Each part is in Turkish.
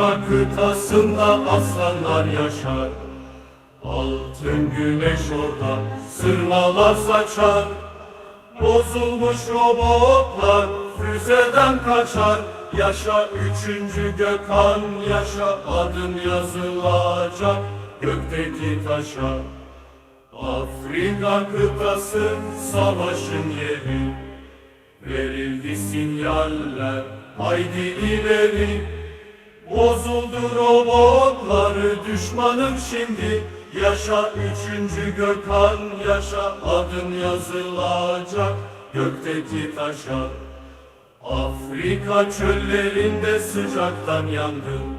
Afrika kıtasında aslanlar yaşar. Altın güneş orada sırmalar saçar. Bozulmuş robotlar füzeden kaçar. Yaşa üçüncü Gökhan yaşa adın yazılacak Gökteki taşa. Afrika kıtası savaşın yeri. Verildi sinyaller haydi ileri Bozuldu robotları düşmanım şimdi. Yaşa üçüncü Gökhan yaşa. Adın yazılacak Gökteki taşa Afrika çöllerinde sıcaktan yandım.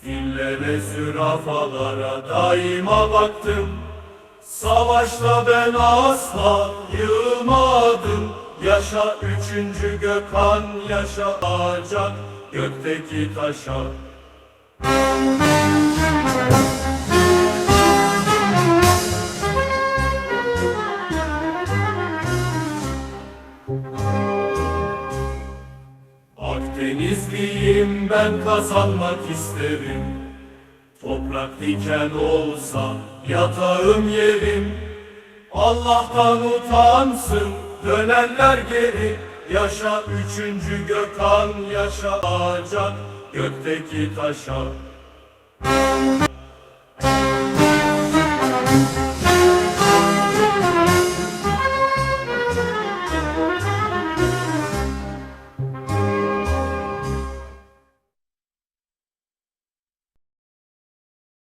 Fillere zürafalara daima baktım. Savaşta ben asla yılmadım Yaşa üçüncü Gökhan yaşa acak Gökteki taşa. Akdenizliyim ben kazanmak isterim. Toprak diken olsa yatağım yerim. Allah'tan utansın dönenler geri Yaşa üçüncü Gökhan yaşa acak gökteki taşa